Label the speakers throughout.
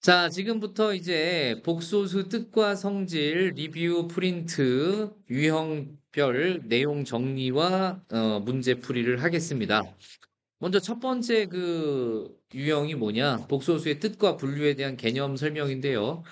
Speaker 1: 자, 지금부터 이제 복소수 뜻과 성질, 리뷰, 프린트, 유형별 내용 정리와 어, 문제 풀이를 하겠습니다. 먼저 첫 번째 그 유형이 뭐냐? 복소수의 뜻과 분류에 대한 개념 설명인데요.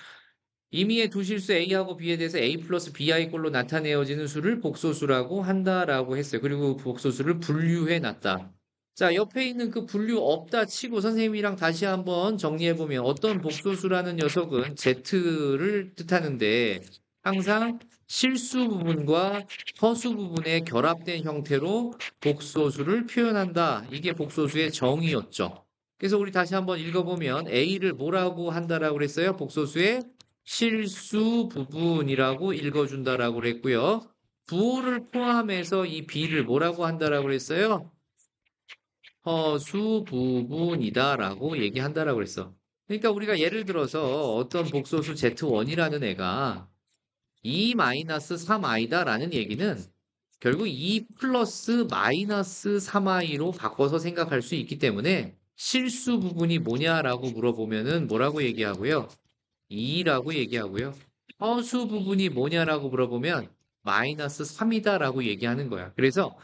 Speaker 1: 임의의 두 실수 A하고 B에 대해서 A 플러스 BI 꼴로 나타내어지는 수를 복소수라고 한다라고 했어요. 그리고 복소수를 분류해 놨다. 자, 옆에 있는 그 분류 없다 치고 선생님이랑 다시 한번 정리해보면 어떤 복소수라는 녀석은 Z를 뜻하는데 항상 실수 부분과 허수 부분의 결합된 형태로 복소수를 표현한다. 이게 복소수의 정의였죠. 그래서 우리 다시 한번 읽어보면 A를 뭐라고 한다라고 그랬어요? 복소수의 실수 부분이라고 읽어준다라고 그랬고요. 부호를 포함해서 이 B를 뭐라고 한다라고 그랬어요? 허수 부분이다라고 얘기한다라고 그랬어. 그러니까 우리가 예를 들어서 어떤 복소수 Z1이라는 애가 2-3i다라는 얘기는 결국 2 플러스 마이너스 3i로 바꿔서 생각할 수 있기 때문에 실수 부분이 뭐냐라고 물어보면은 뭐라고 얘기하고요? 2라고 얘기하고요. 허수 부분이 뭐냐라고 물어보면 마이너스 3이다라고 얘기하는 거야. 그래서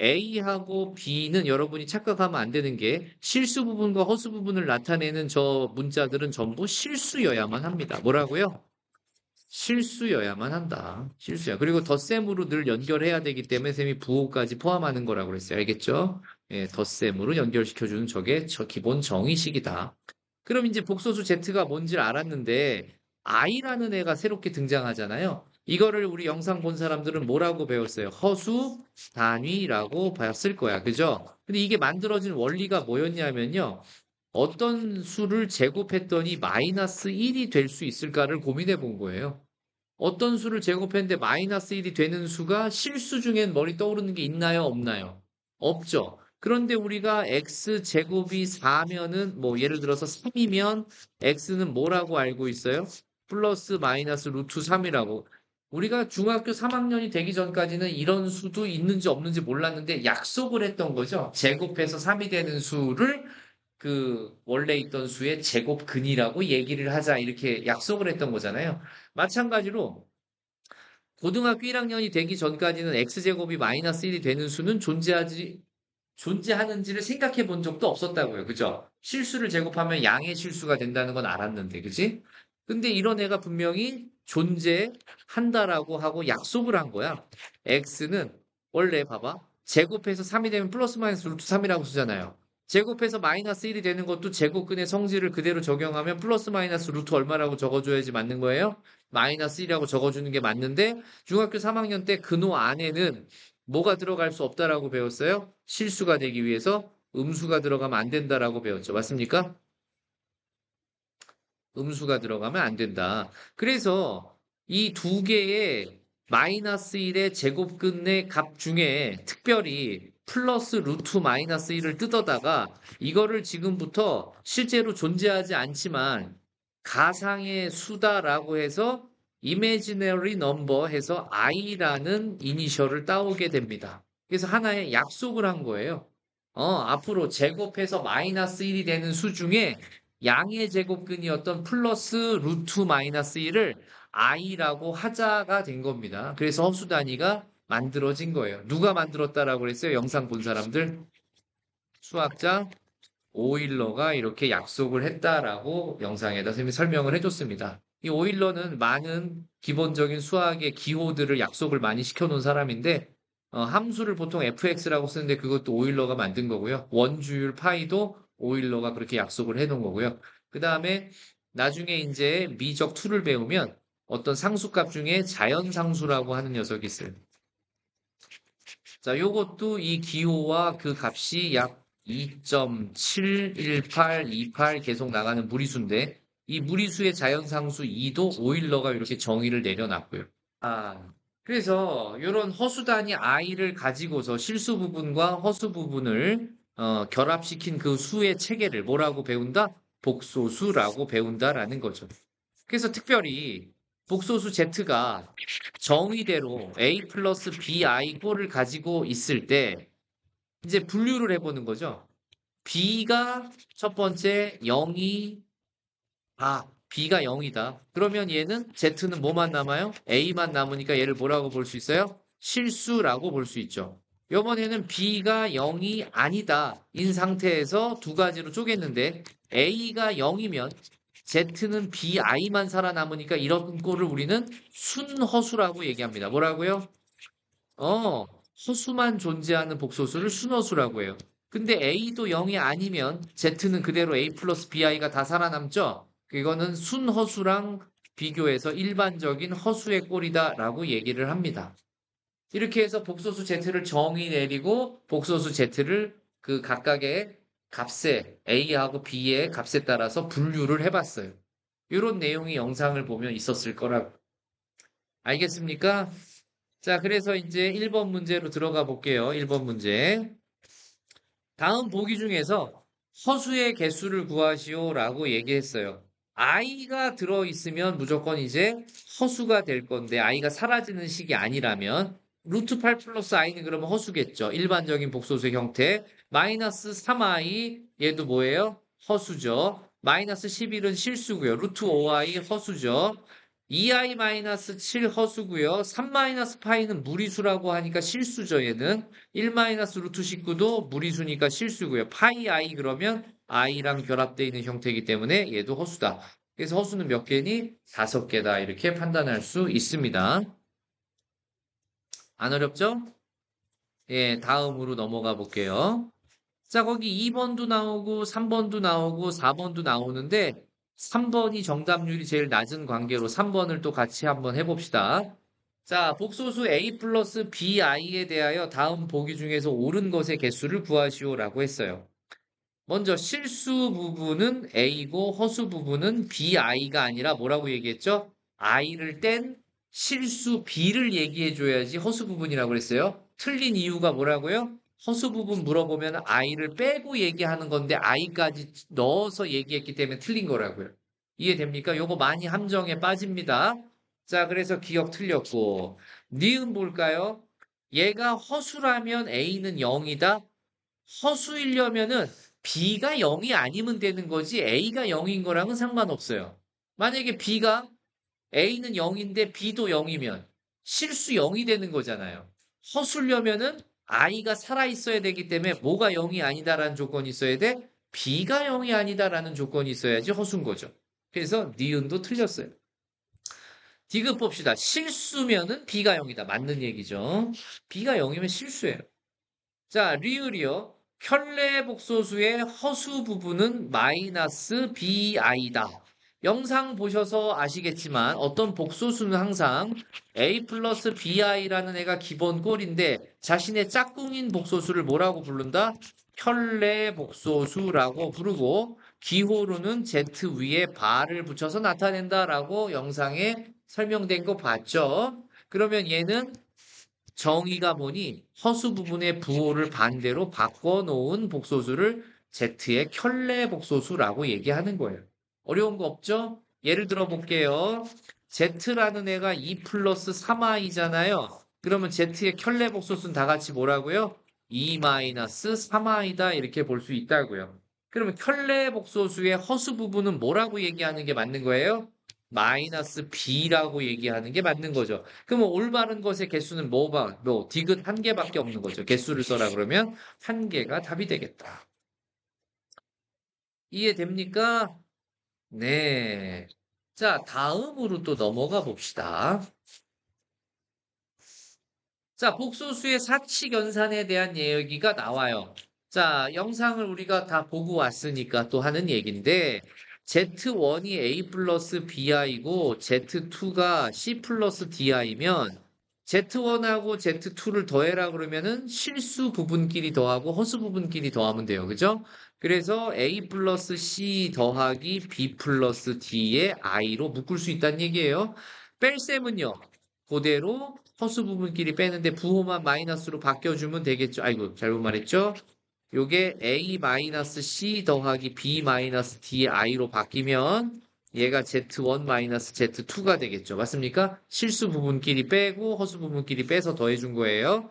Speaker 1: A하고 B는 여러분이 착각하면 안 되는 게 실수 부분과 허수 부분을 나타내는 저 문자들은 전부 실수여야만 합니다. 뭐라고요? 실수여야만 한다. 실수야. 그리고 덧셈으로 늘 연결해야 되기 때문에 쌤이 부호까지 포함하는 거라고 그랬어요. 알겠죠? 예, 덧셈으로 연결시켜주는 저게 저 기본 정의식이다. 그럼 이제 복소수 Z가 뭔지를 알았는데 I라는 애가 새롭게 등장하잖아요. 이거를 우리 영상 본 사람들은 뭐라고 배웠어요? 허수 단위라고 배웠을 거야. 그죠? 근데 이게 만들어진 원리가 뭐였냐면요. 어떤 수를 제곱했더니 마이너스 1이 될 수 있을까를 고민해 본 거예요. 어떤 수를 제곱했는데 마이너스 1이 되는 수가 실수 중엔 머리 떠오르는 게 있나요? 없나요? 없죠. 그런데 우리가 x 제곱이 4면은 뭐 예를 들어서 3이면 x는 뭐라고 알고 있어요? 플러스 마이너스 루트 3이라고. 우리가 중학교 3학년이 되기 전까지는 이런 수도 있는지 없는지 몰랐는데 약속을 했던 거죠. 제곱해서 3이 되는 수를 그 원래 있던 수의 제곱근이라고 얘기를 하자 이렇게 약속을 했던 거잖아요. 마찬가지로 고등학교 1학년이 되기 전까지는 x제곱이 마이너스 1이 되는 수는 존재하지 존재하는지를 생각해 본 적도 없었다고요. 그죠? 실수를 제곱하면 양의 실수가 된다는 건 알았는데, 그지? 근데 이런 애가 분명히 존재한다라고 하고 약속을 한 거야. x는 원래 봐봐. 제곱해서 3이 되면 플러스 마이너스 루트 3이라고 쓰잖아요. 제곱해서 마이너스 1이 되는 것도 제곱근의 성질을 그대로 적용하면 플러스 마이너스 루트 얼마라고 적어줘야지 맞는 거예요? 마이너스 1이라고 적어주는 게 맞는데 중학교 3학년 때 근호 안에는 뭐가 들어갈 수 없다라고 배웠어요? 실수가 되기 위해서 음수가 들어가면 안 된다라고 배웠죠. 맞습니까? 음수가 들어가면 안 된다. 그래서 이 두 개의 마이너스 1의 제곱근의 값 중에 특별히 플러스 루트 마이너스 1을 뜯어다가 이거를 지금부터 실제로 존재하지 않지만 가상의 수다라고 해서 imaginary number 해서 i라는 이니셜을 따오게 됩니다. 그래서 하나의 약속을 한 거예요. 어, 앞으로 제곱해서 마이너스 1이 되는 수 중에 양의 제곱근이었던 플러스 루트 마이너스 1을 i라고 하자가 된 겁니다. 그래서 허수 단위가 만들어진 거예요. 누가 만들었다라고 그랬어요? 영상 본 사람들? 수학자 오일러가 이렇게 약속을 했다라고 영상에다 설명을 해줬습니다. 이 오일러는 많은 기본적인 수학의 기호들을 약속을 많이 시켜놓은 사람인데 어, 함수를 보통 fx라고 쓰는데 그것도 오일러가 만든 거고요. 원주율 파이도 오일러가 그렇게 약속을 해놓은 거고요. 그 다음에 나중에 이제 미적 2를 배우면 어떤 상수값 중에 자연상수라고 하는 녀석이 있어요. 자, 요것도 이 기호와 그 값이 약 2.71828 계속 나가는 무리수인데 이 무리수의 자연상수 2도 오일러가 이렇게 정의를 내려놨고요. 아, 그래서 이런 허수단위 i를 가지고서 실수 부분과 허수 부분을 어, 결합시킨 그 수의 체계를 뭐라고 배운다? 복소수라고 배운다라는 거죠. 그래서 특별히 복소수 z가 정의대로 a 플러스 bi 꼴을 가지고 있을 때 이제 분류를 해보는 거죠. b가 첫 번째 0이 아, B가 0이다. 그러면 얘는 Z는 뭐만 남아요? A만 남으니까 얘를 뭐라고 볼 수 있어요? 실수라고 볼 수 있죠. 이번에는 B가 0이 아니다. 인 상태에서 두 가지로 쪼갰는데 A가 0이면 Z는 BI만 살아남으니까 이런 꼴을 우리는 순허수라고 얘기합니다. 뭐라고요? 어, 허수만 존재하는 복소수를 순허수라고 해요. 근데 A도 0이 아니면 Z는 그대로 A 플러스 BI가 다 살아남죠? 이거는 순허수랑 비교해서 일반적인 허수의 꼴이다라고 얘기를 합니다. 이렇게 해서 복소수 Z를 정의 내리고 복소수 Z를 그 각각의 값에 A하고 B의 값에 따라서 분류를 해봤어요. 이런 내용이 영상을 보면 있었을 거라고. 알겠습니까? 자, 그래서 이제 1번 문제로 들어가 볼게요. 1번 문제. 다음 보기 중에서 허수의 개수를 구하시오 라고 얘기했어요. i가 들어있으면 무조건 이제 허수가 될 건데 i가 사라지는 식이 아니라면 루트 8 플러스 i는 그러면 허수겠죠. 일반적인 복소수의 형태. 마이너스 3i 얘도 뭐예요? 허수죠. 마이너스 11은 실수고요. 루트 5i 허수죠. 2i 마이너스 7 허수고요. 3 마이너스 파이는 무리수라고 하니까 실수죠. 얘는 1 마이너스 루트 19도 무리수니까 실수고요. 파이 i 그러면 i랑 결합되어 있는 형태이기 때문에 얘도 허수다. 그래서 허수는 몇 개니? 다섯 개다. 이렇게 판단할 수 있습니다. 안 어렵죠? 예, 다음으로 넘어가 볼게요. 자, 거기 2번도 나오고 3번도 나오고 4번도 나오는데 3번이 정답률이 제일 낮은 관계로 3번을 또 같이 한번 해봅시다. 자, 복소수 a 플러스 bi에 대하여 다음 보기 중에서 옳은 것의 개수를 구하시오라고 했어요. 먼저 실수 부분은 a고 허수 부분은 bi가 아니라 뭐라고 얘기했죠? i를 뗀 실수 b를 얘기해 줘야지 허수 부분이라고 그랬어요. 틀린 이유가 뭐라고요? 허수 부분 물어보면 i를 빼고 얘기하는 건데 i까지 넣어서 얘기했기 때문에 틀린 거라고요. 이해됩니까? 요거 많이 함정에 빠집니다. 자, 그래서 기억 틀렸고 니은 볼까요? 얘가 허수라면 a는 0이다. 허수이려면은 b가 0이 아니면 되는 거지 a가 0인 거랑은 상관없어요. 만약에 b가 a는 0인데 b도 0이면 실수 0이 되는 거잖아요. 허수려면은 i가 살아 있어야 되기 때문에 뭐가 0이 아니다라는 조건이 있어야 돼? b가 0이 아니다라는 조건이 있어야지 허수인 거죠. 그래서 니은도 틀렸어요. 디귿 봅시다. 실수면은 b가 0이다. 맞는 얘기죠. b가 0이면 실수예요. 자, 리을이요. 켤레 복소수의 허수 부분은 마이너스 bi다. 영상 보셔서 아시겠지만 어떤 복소수는 항상 a 플러스 bi라는 애가 기본 꼴인데 자신의 짝꿍인 복소수를 뭐라고 부른다? 켤레 복소수라고 부르고 기호로는 z 위에 바를 붙여서 나타낸다라고 영상에 설명된 거 봤죠? 그러면 얘는 정의가 뭐니 허수 부분의 부호를 반대로 바꿔놓은 복소수를 z의 켤레 복소수라고 얘기하는 거예요. 어려운 거 없죠? 예를 들어 볼게요. z라는 애가 2 플러스 3i잖아요. 그러면 z의 켤레 복소수는 다 같이 뭐라고요? 2 마이너스 3i다 이렇게 볼 수 있다고요. 그러면 켤레 복소수의 허수 부분은 뭐라고 얘기하는 게 맞는 거예요? 마이너스 b라고 얘기하는 게 맞는 거죠. 그러면 올바른 것의 개수는 뭐가 뭐 디귿 한 개밖에 없는 거죠. 개수를 써라 그러면 한 개가 답이 되겠다. 이해됩니까? 네. 자, 다음으로 또 넘어가 봅시다. 자, 복소수의 사칙연산에 대한 얘기가 나와요. 자, 영상을 우리가 다 보고 왔으니까 또 하는 얘기인데, Z1이 A 플러스 BI고 Z2가 C 플러스 DI면 Z1하고 Z2를 더해라 그러면은 실수 부분끼리 더하고 허수 부분끼리 더하면 돼요. 그죠? 그래서 A 플러스 C 더하기 B 플러스 D의 I로 묶을 수 있다는 얘기예요. 뺄셈은요. 그대로 허수 부분끼리 빼는데 부호만 마이너스로 바뀌어주면 되겠죠. 아이고 잘못 말했죠. 요게 A-C 더하기 B-DI로 바뀌면 얘가 Z1-Z2가 되겠죠. 맞습니까? 실수 부분끼리 빼고 허수 부분끼리 빼서 더해준 거예요.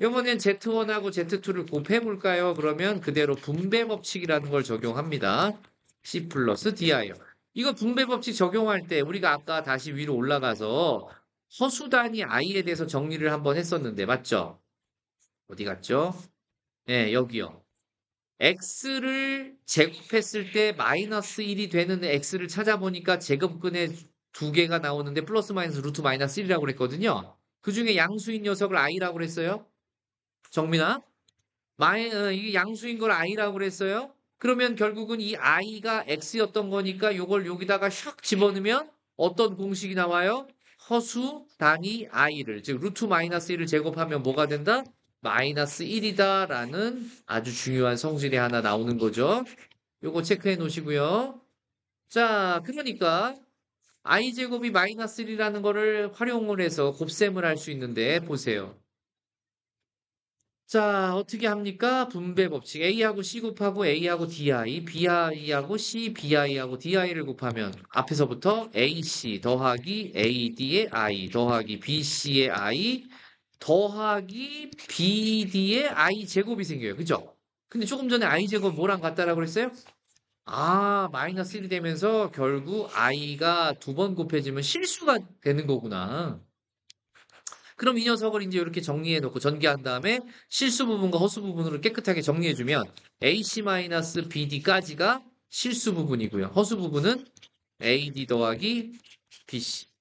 Speaker 1: 이번엔 Z1하고 Z2를 곱해볼까요? 그러면 그대로 분배 법칙이라는 걸 적용합니다. C 플러스 Di요. 이거 분배 법칙 적용할 때 우리가 아까 다시 위로 올라가서 허수 단위 i에 대해서 정리를 한번 했었는데 맞죠? 어디 갔죠? 네, 여기요. X를 제곱했을 때 마이너스 1이 되는 x를 찾아보니까 제곱근에 두 개가 나오는데 플러스 마이너스 루트 마이너스 1이라고 그랬거든요. 그 중에 양수인 녀석을 i라고 그랬어요. 정민아? 마이, 어, 양수인 걸 i라고 그랬어요. 그러면 결국은 이 i가 x였던 거니까 요걸 여기다가 샥 집어넣으면 어떤 공식이 나와요? 허수 단위 i를 즉 루트 마이너스 1을 제곱하면 뭐가 된다? 마이너스 1이다 라는 아주 중요한 성질이 하나 나오는 거죠. 요거 체크해 놓으시고요. 자, 그러니까 i제곱이 마이너스 1이라는 거를 활용을 해서 곱셈을 할 수 있는데 보세요. 자, 어떻게 합니까? 분배 법칙. A하고 C 곱하고 A하고 DI, BI하고 C, BI하고 DI를 곱하면 앞에서부터 AC 더하기 AD의 I 더하기 BC의 I 더하기 BD의 I 제곱이 생겨요. 그죠? 근데 조금 전에 I 제곱 뭐랑 같다라고 그랬어요? 아, 마이너스 1이 되면서 결국 i가 두 번 곱해지면 실수가 되는 거구나. 그럼 이 녀석을 이제 이렇게 정리해 놓고 전개한 다음에 실수 부분과 허수 부분으로 깨끗하게 정리해 주면 AC-BD까지가 실수 부분이고요. 허수 부분은 AD 더하기 BC.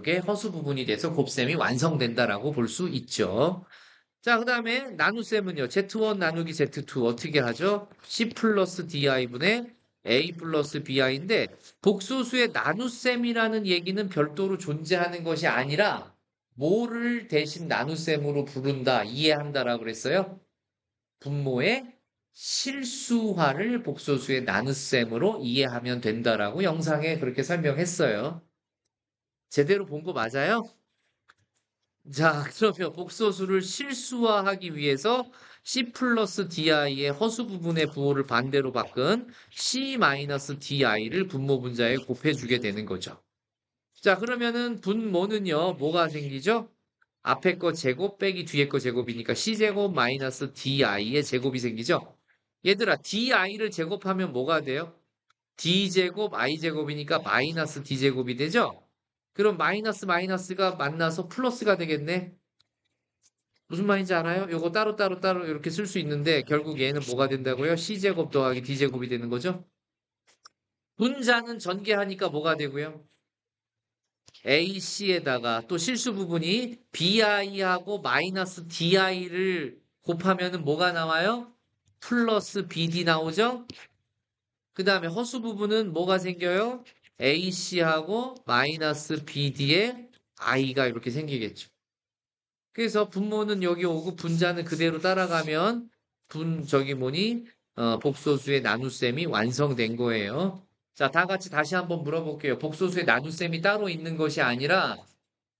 Speaker 1: 이게 허수 부분이 돼서 곱셈이 완성된다라고 볼 수 있죠. 자, 그 다음에 나눗셈은요. Z1 나누기 Z2 어떻게 하죠? C 플러스 DI분의 A 플러스 BI인데 복소수의 나눗셈이라는 얘기는 별도로 존재하는 것이 아니라 뭐를 대신 나눗셈으로 부른다, 이해한다라고 그랬어요? 분모의 실수화를 복소수의 나눗셈으로 이해하면 된다라고 영상에 그렇게 설명했어요. 제대로 본 거 맞아요? 자, 그러면 복소수를 실수화하기 위해서 C 플러스 DI의 허수 부분의 부호를 반대로 바꾼 C 마이너스 DI를 분모 분자에 곱해주게 되는 거죠. 자, 그러면은 분모는요, 뭐가 생기죠? 앞에 거 제곱 빼기 뒤에 거 제곱이니까 C제곱 마이너스 DI의 제곱이 생기죠? 얘들아, DI를 제곱하면 뭐가 돼요? D제곱 I제곱이니까 마이너스 D제곱이 되죠? 그럼 마이너스 마이너스가 만나서 플러스가 되겠네. 무슨 말인지 알아요? 요거 따로 따로 따로 이렇게 쓸 수 있는데 결국 얘는 뭐가 된다고요? C제곱 더하기 D제곱이 되는 거죠? 분자는 전개하니까 뭐가 되고요? AC에다가 또 실수 부분이 BI하고 마이너스 DI를 곱하면은 뭐가 나와요? 플러스 BD 나오죠? 그 다음에 허수 부분은 뭐가 생겨요? AC하고 마이너스 BD의 I가 이렇게 생기겠죠. 그래서 분모는 여기 오고 분자는 그대로 따라가면 분 저기 뭐니 어, 복소수의 나눗셈이 완성된 거예요. 자, 다 같이 다시 한번 물어볼게요. 복소수의 나눗셈이 따로 있는 것이 아니라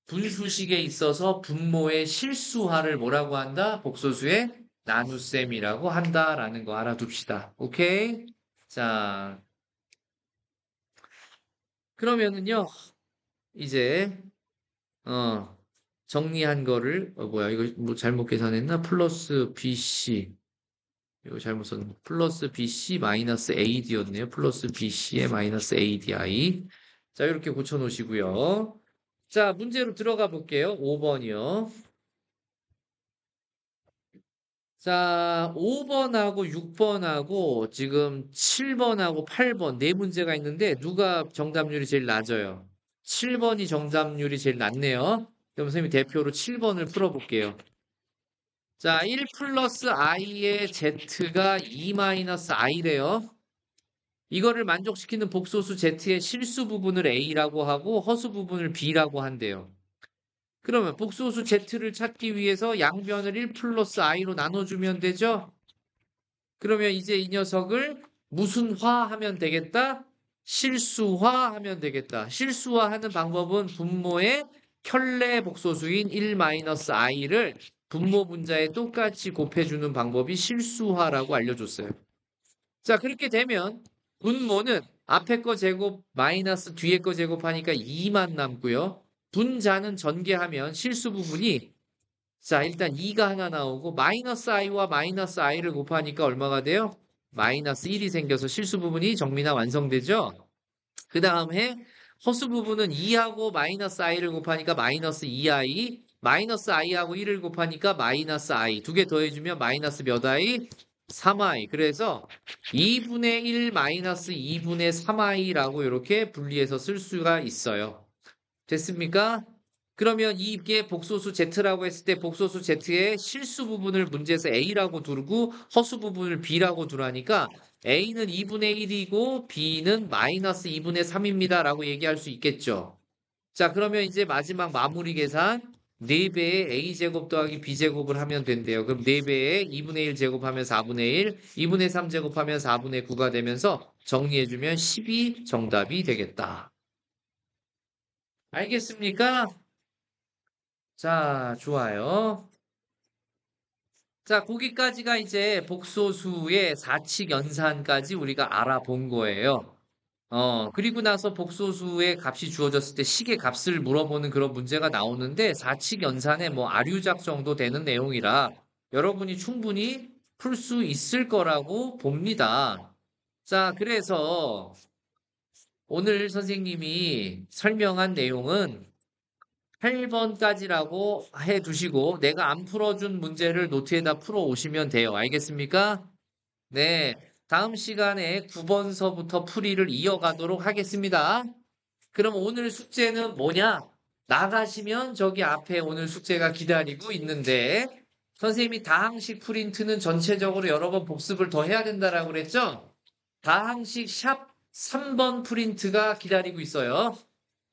Speaker 1: 분수식에 있어서 분모의 실수화를 뭐라고 한다? 복소수의 나눗셈이라고 한다라는 거 알아둡시다. 오케이? 자, 그러면은요, 이제, 어, 정리한 거를, 어, 뭐야, 이거 뭐 잘못 계산했나? 플러스 BC. 이거 잘못 썼네. 플러스 BC 마이너스 AD였네요. 플러스 BC의 마이너스 ADI. 자, 이렇게 고쳐놓으시고요. 자, 문제로 들어가 볼게요. 5번이요. 자, 5번하고 6번하고 지금 7번하고 8번 네 문제가 있는데 누가 정답률이 제일 낮아요? 7번이 정답률이 제일 낮네요. 그럼 선생님이 대표로 7번을 풀어볼게요. 자, 1 플러스 i의 z가 2 마이너스 i래요. 이거를 만족시키는 복소수 z의 실수 부분을 a라고 하고 허수 부분을 b라고 한대요. 그러면 복소수 z를 찾기 위해서 양변을 1 플러스 i로 나눠주면 되죠? 그러면 이제 이 녀석을 무슨 화하면 되겠다? 실수화 하면 되겠다. 실수화 하는 방법은 분모의 켤레 복소수인 1-i를 분모 분자에 똑같이 곱해주는 방법이 실수화라고 알려줬어요. 자, 그렇게 되면 분모는 앞에 거 제곱 마이너스 뒤에 거 제곱하니까 2만 남고요. 분자는 전개하면 실수 부분이 자 일단 2가 하나 나오고 마이너스 i와 마이너스 i를 곱하니까 얼마가 돼요? 마이너스 1이 생겨서 실수 부분이 정미나 완성되죠? 그 다음에 허수 부분은 2하고 마이너스 i를 곱하니까 마이너스 2i, 마이너스 i하고 1을 곱하니까 마이너스 i. 두 개 더해주면 마이너스 몇 i? 3i. 그래서 2분의 1 마이너스 2분의 3i라고 이렇게 분리해서 쓸 수가 있어요. 됐습니까? 그러면 이게 복소수 z라고 했을 때 복소수 z의 실수 부분을 문제에서 a라고 두르고 허수 부분을 b라고 두라니까 a는 2분의 1이고 b는 마이너스 2분의 3입니다 라고 얘기할 수 있겠죠. 자 그러면 이제 마지막 마무리 계산 4배의 a제곱 더하기 b제곱을 하면 된대요. 그럼 4배의 2분의 1 제곱하면 4분의 1, 2분의 3 제곱하면 4분의 9가 되면서 정리해주면 10이 정답이 되겠다. 알겠습니까? 자, 좋아요. 자, 거기까지가 이제 복소수의 사칙 연산까지 우리가 알아본 거예요. 어, 그리고 나서 복소수의 값이 주어졌을 때 식의 값을 물어보는 그런 문제가 나오는데 사칙 연산에 뭐 아류작 정도 되는 내용이라 여러분이 충분히 풀 수 있을 거라고 봅니다. 자, 그래서 오늘 선생님이 설명한 내용은 8번까지라고 해 두시고 내가 안 풀어준 문제를 노트에다 풀어 오시면 돼요. 알겠습니까? 네. 다음 시간에 9번서부터 풀이를 이어가도록 하겠습니다. 그럼 오늘 숙제는 뭐냐? 나가시면 저기 앞에 오늘 숙제가 기다리고 있는데 선생님이 다항식 프린트는 전체적으로 여러 번 복습을 더 해야 된다라고 그랬죠? 다항식 샵 3번 프린트가 기다리고 있어요.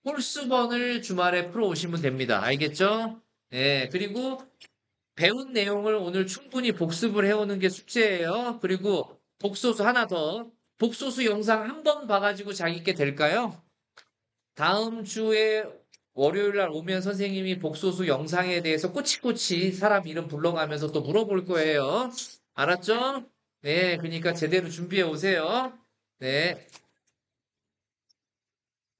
Speaker 1: 홀수번을 주말에 풀어 오시면 됩니다. 알겠죠? 네, 그리고 배운 내용을 오늘 충분히 복습을 해오는 게 숙제예요. 그리고 복소수 하나 더. 복소수 영상 한 번 봐가지고 자기께 될까요? 다음 주에 월요일 날 오면 선생님이 복소수 영상에 대해서 꼬치꼬치 사람 이름 불러가면서 또 물어볼 거예요. 알았죠? 네, 그러니까 제대로 준비해 오세요. 네.